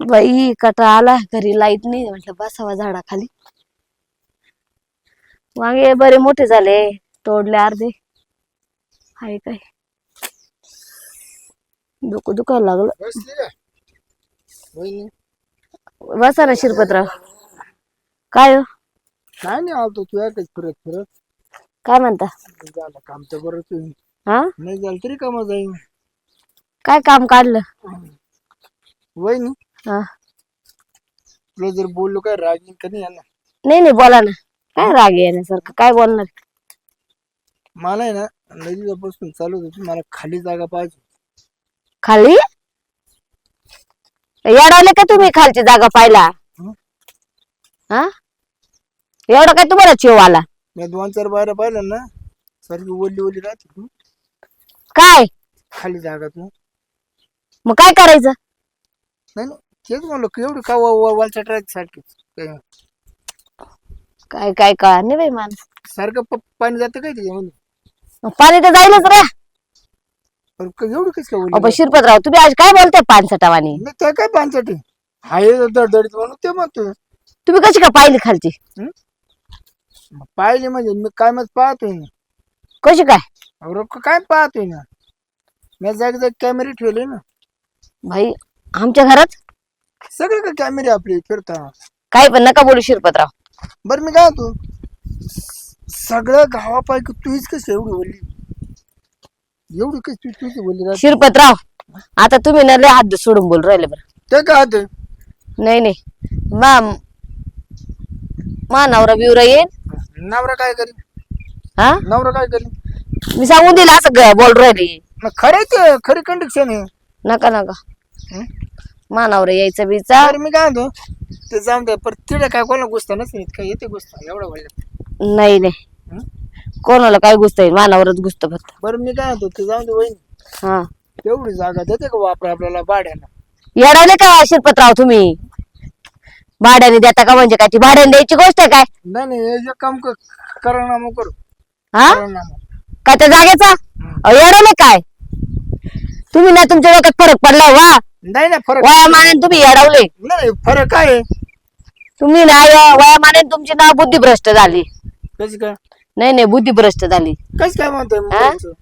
बाई कटा आला. घरी लाइट नाही. म्हटलं बसावा झाडाखाली. वांगे बरे मोठे झाले. तोडले अर्धे. हाय काय? डोकं दुखायला लागलं. बसा ना शिरपतराव. काय हो? काय नाही आलतो तू एकच फिरत फिरत. काय म्हणता? झालं काम तर हा? नाही झालं तरी कामा जाईन. काय काम काढलं? वहिनी. हा. तुला जर बोललो काय राग येईन का नाही यांना नाही नाही बोला ना. काय राग येण्यासारखं काय बोलणार? मला आहे ना बसून चालू होती मला खाली जागा पाहिजे खाली? येडावले का तुम्ही खालची जागा पाहिला हं? हा? एवढा काय तुम्हाला चिव आला? मी दोन चार बाहेर पाहिलं ना सारखी ओली ओली राहते तू. काय? खाली जागा तू. मग काय करायचं? नाही नाही. तेच म्हणलं की एवढी का वालचाट राहते सारखी? काय? काय काय कळा नाही बाई माणूस सारखं प- पाणी जातं काय त्याच्यामध्ये मग पाणी तर जाईलच रे. पण क- एवढी काय ओली शिरपतराव तुम्ही आज काय बोलताय पानसटावानी? नाही त्या काय पाणचाटी हाय दडदडीत म्हणून ते म्हणतो तुम्ही कशी काय पाहिली खालची? पाहिले म्हणजे मी काय मग पाहतोय. ना कशी काय? काय पाहतोय ना? मी जागी जागी कॅमेरे ठेवले ना. भाई आमच्या घरात सगळे का कॅमेरे आपले? फिरता. काही पण नका बोलू शिरपतराव. बरं मी काय तू सगळ्या गावापैकी तूच कशी एवढी बोलली एवढी कशी तू तुझी बोलली राहते. शिरपतराव आता तुम्ही ना लय हात सोडून बोल राहिले बरं. ते काय ते नाही नाही. मा मा नवरा बिवरा येईल नवरा काय करी हा? नवरा काय करी मी सांगून दिलं असं ग- बोल राहिली. मग खरे ते खरी कंडिक्शन आहे. नका नका. हं? मा नवरा यायचं बिचा. मी काय म्हणतो ते जाऊन दे पण तिथे काय कोणाला गुस्ता नसेल काय येते गुस्ता एवढा बोलला नाही नाही. कोणाला काय गुस्त येईल मानावरच गुस्त फक्त. बरं मी काय म्हणतो ते जाऊन दे वहिनी. हा. एवढी जागा देते का वापर आपल्याला भाड्यानं येडावले का शिरपतराव तुम्ही? भाड्याने देता का म्हणजे काय ती भाड्याने द्यायची गोष्ट आहे काय? नाही नाही काम कर हा? काय त्या जागेचा? अहो, येडावले काय? तुम्ही ना तुमच्या डोक्यात फरक पडलाय वा. नाही नाही फरक वया मानाने तुम्ही येडावले. नाही फरक काय? आहे तुम्ही ना या वया मानाने तुमची ना बुद्धिभ्रष्ट झाली. कशी काय? नाही नाही बुद्धिभ्रष्ट झाली. कशी काय म्हणतोय मग हा? तुमचं?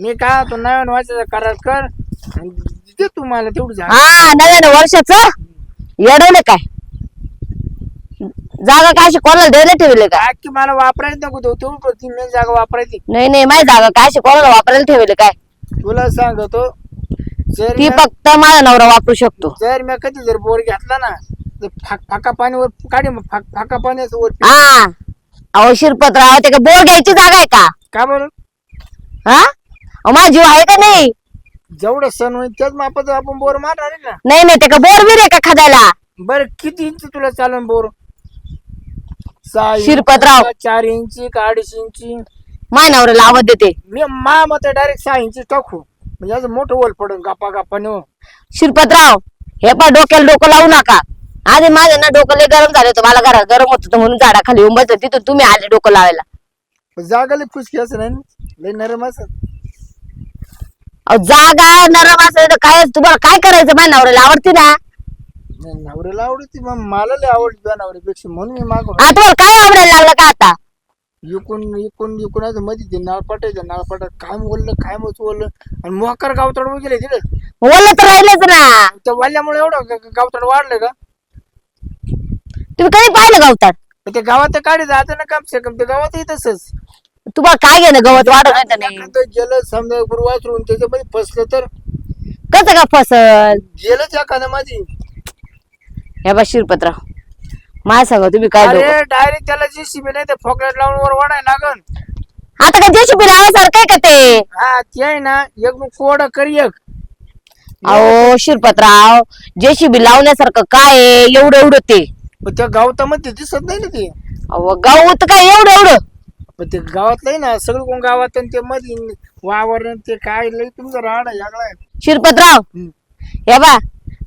मी काय होतो नवीन वर्षाचा करार कर आणि दे तुम्हाला तेवढं हा नव्याण्णव वर्षाचं? येडवले काय? जागा काय अशी कोणाला द्यायला ठेवले का? काय की मला वापरायचं नको पण ती मेन जागा वापरायची. नाही नाही माझी जागा काय अशी कोणाला वापरायला ठेवले काय? तुला सांगतो जर ती म्या- फक्त माझा नवरा वापरू शकतो. जर मी कधी जर बोर घेतला ना तर फाक फाका पाणीवर काढे मग फाक फाका पाण्याचं वर पी- हा. अहो शिरपतराव ते का बोर घ्यायची जागा आहे का? का बरं? हा? अहो, माझा जीव आहे का नाही? जेवढं सण होईल त्याच मापाचं आपण बोर मारणार आहे ना? नाही नाही ते का बोर बिर आहे का खादायला? बरं किती इंच तुला चालन बोर? सहा इंच, शिरपतराव. का चार इंची का अडीच इंची. माझ्या नवऱ्याला आवड देते. मी मा मत डायरेक्ट सहा इंची टाकू. म्हणजे असं मोठं ओल पडून गप्पा गप्पाने शिरपतराव हे पण डोक्याला डोकं लावू नका. आधी माझं ना डोकं लय गरम झालं होतं. मला घरात गरम होत होतं म्हणून झाडाखाली उभं होतं. तिथून तुम्ही आले डोकं लावायला. जागाला फुसकी असं नाही ना. लय नरम असं. अहो जागा नरम असेल तर काय तुम्हाला काय करायचं? माझ्या नवऱ्याला आवडते ना? नाही, नवऱ्याला आवडती मग मला लय आवडती नवऱ्यापेक्षा. म्हणून मी आता तुम्हाला काय आवडायला लागलं का आता? इकून इकून इकून असं मध्ये ते नाळ पटायचं नाळ पटाय काय बोललं काय मग बोललं आणि मोकर गावतड गेले तिथे. बोललं तर राहिलंच ना. त्या वाल्यामुळे एवढं ग- ग- गावतड वाढलं का तुम्ही कधी पाहिलं गवतात पण ते गावात काढे जातं ना कम से कम ते गावात तसंच. तुम्हाला काय घेणं गवत वाढत नाही? एखादं गेलं समजा गुरुवाचरून त्याच्यामध्ये फसलं तर? कसं का फसल? गेलंच एखादं माझी हे बा शिरपतराव. माझ्या सांगा तुम्ही काय अरे दोघं. डायरेक्ट त्याला जेसीबी नाही ते फोकलेट लावून वर वाढायला लागन. आता का जेसीबी लावायसारखं आहे का ते? हा ते आहे ना एक मग कोड कर एक. अहो शिरपतराव जेसीबी लावण्यासारखं काय आहे? एवढं एवढं ते. पण त्या गावामध्ये दिसत नाही ना ते. अहो गवत काय एवढं एवढं? पण ते गावात नाही ना सगळं कोण गावात आणि ते मध्ये वावर आणि ते काय लय तुमचा आहे शिरपतराव. हे बा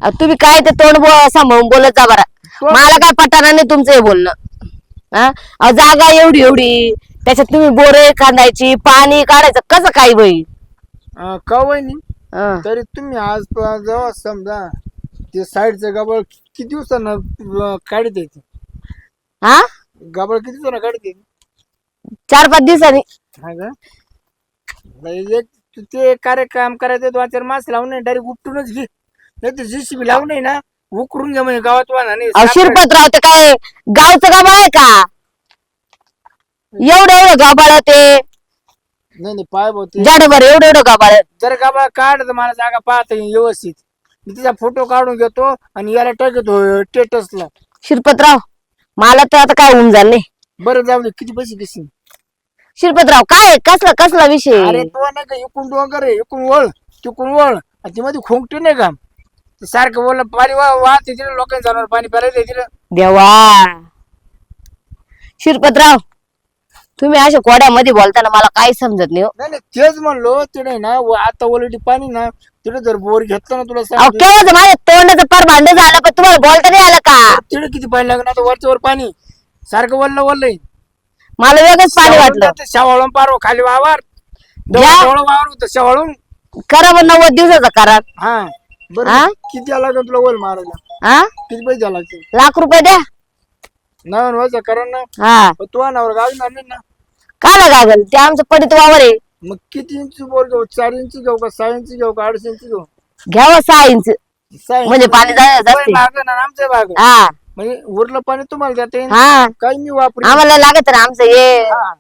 अहो, तुम्ही काय ते तोंड बो- सांभाळून बोलत जा बरा. मला काय पटाना नाही तुमचं हे बोलणं. हा? जागा एवढी एवढी. त्याच्यात तुम्ही बोरे कांदायची पाणी काढायचं कसं काय बाई? अं, का वहिनी? हं. तरी तुम्ही आज प- जेव्हा समजा ते साईडचं गाबळ किती दिवसानं अं, काढीत येते हा? गाबळ किती दिवसानं काढीत येते चार पाच दिवसांनी. हा का? नाही, एक तू ते कार्यक्रम करायचं दोन चार मास लावून नाही डायरेक्ट उपटूनच घे. नाही तर जेसीबी लावून ना. उकरून घ्या म्हणजे गावात वाहना नाही. अहो. शिरपतराव ते काय. गावचं गाबा आहे का? एवढं एवढं गाबाळ ते. नाही नाही पाय भाऊ ते जाडभर एवढं एवढं गाबाळ जर गाबा काढ तर मला जागा पाहता येईल व्यवस्थित. मी तिचा फोटो काढून घेतो आणि याला टाकतो स्टेटसला शिरपतराव मला तर आता काय होऊन झालं नाही. बरं जाऊ दे किती पैसे घेशील? शिरपतराव काय कसला कसला विषय? अरे तो नाही का इकून डोंगर आहे इकून वळ तिकून वळ. आणि ती मध्ये खोंगटी नाही का? ते सारखं बोललं पाणी वा वाहते तिला लोकांनी जाणार पाणी प्यायला तिला देवा. शिरपतराव तुम्ही अशा कोड्यामध्ये बोलताना मला काही समजत नाही हो. नाही नाही तेच म्हणलो तिने ना व- आता ऑलरेडी पाणी ना तिने जर बोर घेतलं ना तुला अहो सांग केव्हाच माझ्या तोंडाचं पार भांड झालं पण तुम्हाला बोलता नाही आलं का? तिने किती पाणी लागणार आता वरच्या वर पाणी. सारखं वल्ल वल्लय. मला वेगळंच पाणी वाटलं. शेवाळून पारो खाली वावर. वावर होतं शेवाळून. करा मग नव्वद दिवसाचा करा. हा. हा? बरं किती लागेल तुला वल मारायला? हा किती पैसे लागतील? लाख रुपये द्या. नवीन व्हायचं कारण ना. हा. पण तू नावर गावी नाही ना. काय लागल ते आमचं पडित वावर आहे. मग किती इंच बोर घेऊ? चार इंच घेऊ का सहा इंच घेऊ का अडीच इंच घेऊ? घ्यावं सहा इंच. सहा इंच म्हणजे पाणी जा- जास्त. आहे. भाग हा. म्हणजे उरलं पाणी तुम्हाला येईल? हा. काही मी वापरू आम्हाला लागत ना आमचं हे. हा.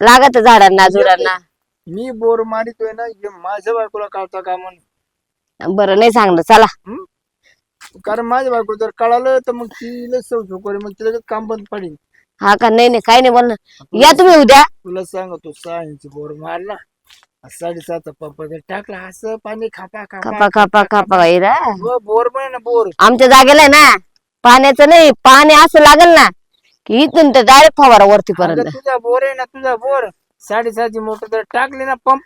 लागत झाडांना झुडांना. मी बोर मारितोय ना हे माझ्या बायकोला कळता का म्हणून? बरं नाही सांगलं चला? कारण माझ्या बायको जर कळालं तर मग तिला सवसो करे मग तिला काम बंद पडेल. हा का? नाही नाही काही नाही बोलणार. या तुम्ही उद्या. तुला सांगतो सहा इंच बोर मारला साडेसात पप्पा टाकला असं पाणी खापा खापा खापा खापा खापा इरा. हो, बोर म्हणे ना बोर. आमच्या जागेला आहे ना पाण्याचं नाही पाणी असं लागेल ना की इथून तर डायरेक्ट फवारा वरती अगं, पर्यंत. तुझा बोर आहे ना तुझा बोर. साडेसातची मोटर जर टाकली ना पंप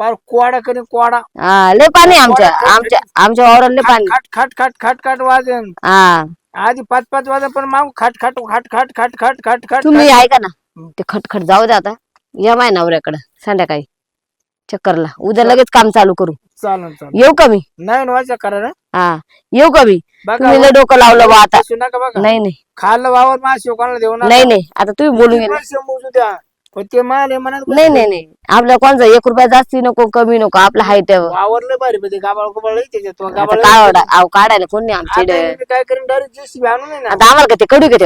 पार कोडा करी कोडा हा लय पाणी आहे आमच्या आमच्या आमच्या वावरात लय पाणी खाट खाट खाट खाट खाट वाजन हा आधी पाच पाच वाजन पण मागू खाट खाट खाट खाट खाट खाट खाट खाट तुम्ही ऐका ना ते खटखट जाऊ द्या आता या माय नवऱ्याकडं संध्याकाळी चक्करला उद्या लगेच काम चालू करू चालन चालन येऊ का मी नाही व्हायचं करा ना हा येऊ का मी बघा तुम्ही लय डोकं लावलं बा आता बसू नका बघा नाही नाही खाल्लं वावर मा शिवकाला देऊ नका नाही नाही आता तुम्ही बोलून मोजू द्या ते माले नाही नाही नाही. आपल्या कोणचा एक रुपया जास्ती नको कमी नको आपला हाय त्यावर आवडलं भारी गाबाळ काढायला कोण नाही आमच्याकडे काय करून डायरेक्ट आम्हाला का ते कडू घेते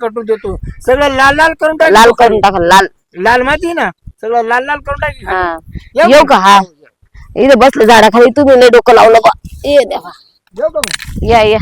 कटून देतो. सगळं लाल लाल करून टाक. लाल करून टाका लाल. लाल माती ना सगळं लाल लाल करून हा. टाक येऊ का? हा. इथे बसले झाडाखाली तुम्ही नाही डोकं लावलं बा ये देवा. का या या.